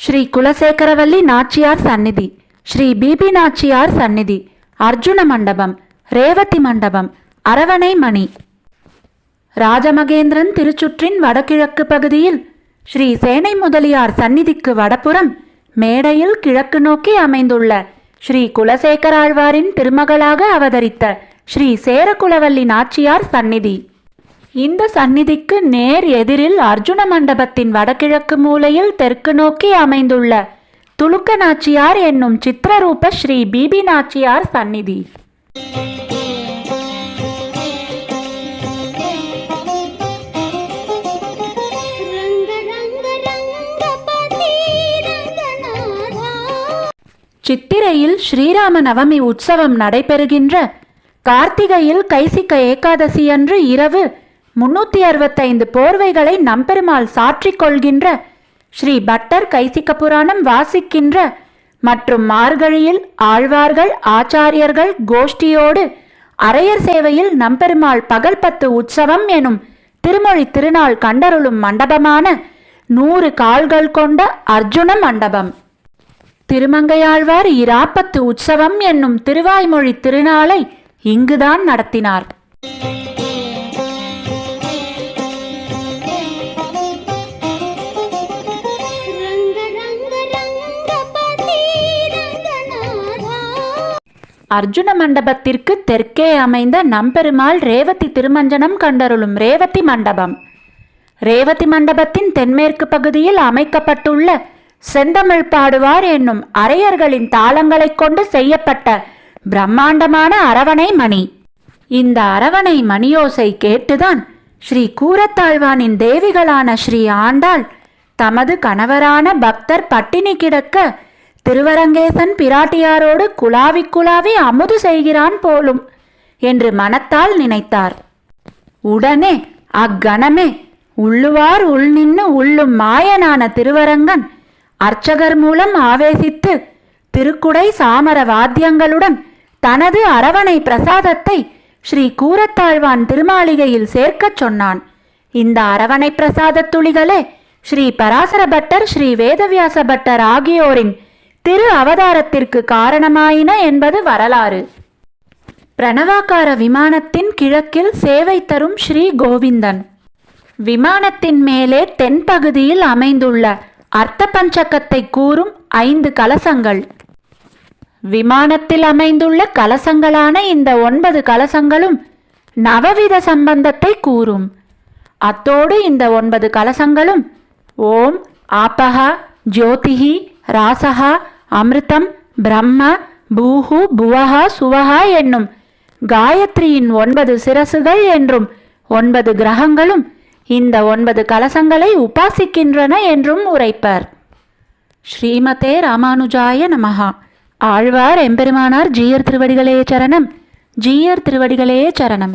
ஸ்ரீ குலசேகரவல்லி நாச்சியார் சந்நிதி ஸ்ரீ பிபி நாச்சியார் சந்நிதி அர்ஜுன மண்டபம் ரேவதி மண்டபம் அரவணை மணி. ராஜமகேந்திரன் திருச்சுற்றின் வடகிழக்கு பகுதியில் ஸ்ரீ சேனை முதலியார் சந்நிதிக்கு வடபுறம் மேடையில் கிழக்கு நோக்கி அமைந்துள்ள ஸ்ரீ குலசேகராழ்வாரின் திருமகளாக அவதரித்த ஸ்ரீ சேரகுலவல்லி நாச்சியார் சந்நிதி. இந்த சந்நிதிக்கு நேர் எதிரில் அர்ஜுன மண்டபத்தின் வடகிழக்கு மூலையில் தெற்கு நோக்கி அமைந்துள்ள துலுக்க நாச்சியார் என்னும் சித்திரரூப ஸ்ரீ பிபி நாச்சியார் சந்நிதி. சித்திரையில் ஸ்ரீராம நவமி உற்சவம் நடைபெறுகின்ற கார்த்திகையில் கைசிக்க ஏகாதசி அன்று இரவு முன்னூற்றி அறுபத்தைந்து போர்வைகளை நம்பெருமாள் சாற்றிக் கொள்கின்ற ஸ்ரீ பட்டர் கைசிக்க புராணம் வாசிக்கின்ற மற்றும் மார்கழியில் ஆழ்வார்கள் ஆச்சாரியர்கள் கோஷ்டியோடு அரையர் சேவையில் நம்பெருமாள் பகல் பத்து உற்சவம் எனும் திருமொழி திருநாள் கண்டருளும் மண்டபமான நூறு கால்கள் கொண்ட அர்ஜுன மண்டபம். திருமங்கையாழ்வார் இராப்பத்து உற்சவம் என்னும் திருவாய்மொழி திருநாளை இங்குதான் நடத்தினார். அர்ஜுன மண்டபத்திற்கு தெற்கே அமைந்த நம்பெருமாள் ரேவதி திருமஞ்சனம் கண்டருளும் ரேவதி மண்டபம். ரேவதி மண்டபத்தின் தென்மேற்கு பகுதியில் அமைக்கப்பட்டுள்ள செந்தமிழ் பாடுவார் என்னும் அரையர்களின் தாளங்களைக் கொண்டு செய்யப்பட்ட பிரம்மாண்டமான அரவணை மணி. இந்த அரவணை மணியோசை கேட்டுதான் ஸ்ரீ கூரத்தாழ்வானின் தேவிகளான ஸ்ரீ ஆண்டாள் தமது கணவரான பக்தர் பட்டினி கிடக்க திருவரங்கேசன் பிராட்டியாரோடு குலாவி குலாவி அமுது செய்கிறான் போலும் என்று மனத்தால் நினைத்தார். உடனே அக்கணமே உள்ளுவார் உள் நின்று உள்ளும் மாயனான திருவரங்கன் அர்ச்சகர் மூலம் ஆவேசித்து திருக்குடை சாமர வாத்தியங்களுடன் தனது அரவணை பிரசாதத்தை ஸ்ரீ கூரத்தாழ்வான் திருமாளிகையில் சேர்க்கச் சொன்னான். இந்த அரவணை பிரசாத துளிகளே ஸ்ரீ பராசர பட்டர் ஸ்ரீ வேதவியாச பட்டர் ஆகியோரின் திரு அவதாரத்திற்கு காரணமாயின என்பது வரலாறு. பிரணவாகார விமானத்தின் கிழக்கில் சேவை தரும் ஸ்ரீ கோவிந்தன். விமானத்தின் மேலே தென்பகுதியில் அமைந்துள்ள அர்த்த பஞ்சகத்தை கூறும் ஐந்து கலசங்கள். விமானத்தில் அமைந்துள்ள கலசங்களான இந்த ஒன்பது கலசங்களும் நவவித சம்பந்தத்தை கூறும். அத்தோடு இந்த ஒன்பது கலசங்களும் ஓம் ஆபஹா ஜோதிஹி ராசஹா அமிர்தம் பிரம்ம பூஹு புவஹா சுவஹா என்னும் காயத்ரியின் ஒன்பது சிரசுகள் என்றும் ஒன்பது கிரகங்களும் இந்த ஒன்பது கலசங்களை உபாசிக்கின்றன என்றும் உரைப்பர். ஸ்ரீமதே ராமானுஜாய நமஹா. ஆழ்வார் எம்பெருமானார் ஜீயர் திருவடிகளே சரணம். ஜீயர் திருவடிகளே சரணம்.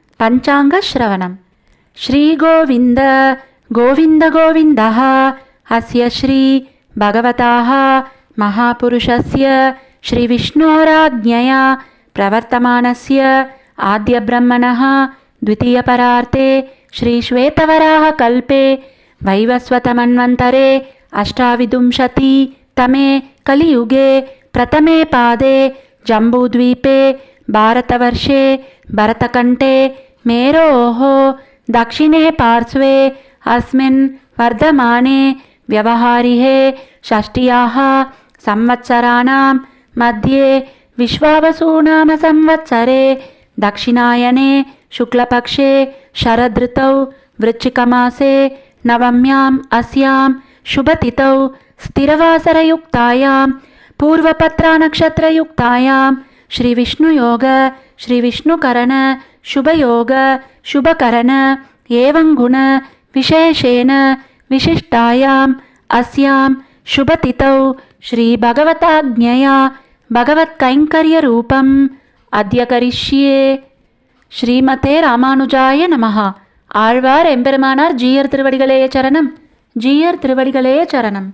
पञ्चाङ्गश्रवणं श्रीगोविन्द गोविन्दगोविन्दः अस्य श्रीभगवताः महापुरुषस्य श्रीविष्णोराज्ञया प्रवर्तमानस्य आद्यब्रह्मणः द्वितीयपरार्ते श्रीश्वेतवराहकल्पे वैवस्वतमन्वन्तरे अष्टाविंशतितमे कलियुगे प्रथमे पादे जम्बूद्वीपे भारतवर्षे भरतकण्ठे मेरोः दक्षिणे पार्श्वे अस्मिन् वर्धमाने व्यवहारिहे षष्ट्याः संवत्सराणां मध्ये विश्वावसूनामसंवत्सरे दक्षिणायने शुक्लपक्षे शरदृतौ वृश्चिकमासे नवम्याम् अस्यां शुभतिथौ स्थिरवासरयुक्तायां पूर्वपत्रानक्षत्रयुक्तायां श्रीविष्णुयोग श्रीविष्णुकरण शुभयोग शुभकरण एवं गुण विशेषेण विशिष्टायाम् अस्यां शुभतिथौ श्रीभगवताज्ञया भगवत्कैङ्कर्यरूपम् अद्य करिष्ये ஸ்ரீமதே ராமானுஜாய நமஹா ஆழ்வார் எம்பெருமானார் ஜீயர் திருவடிகளே சரணம் ஜீயர் திருவடிகளே சரணம்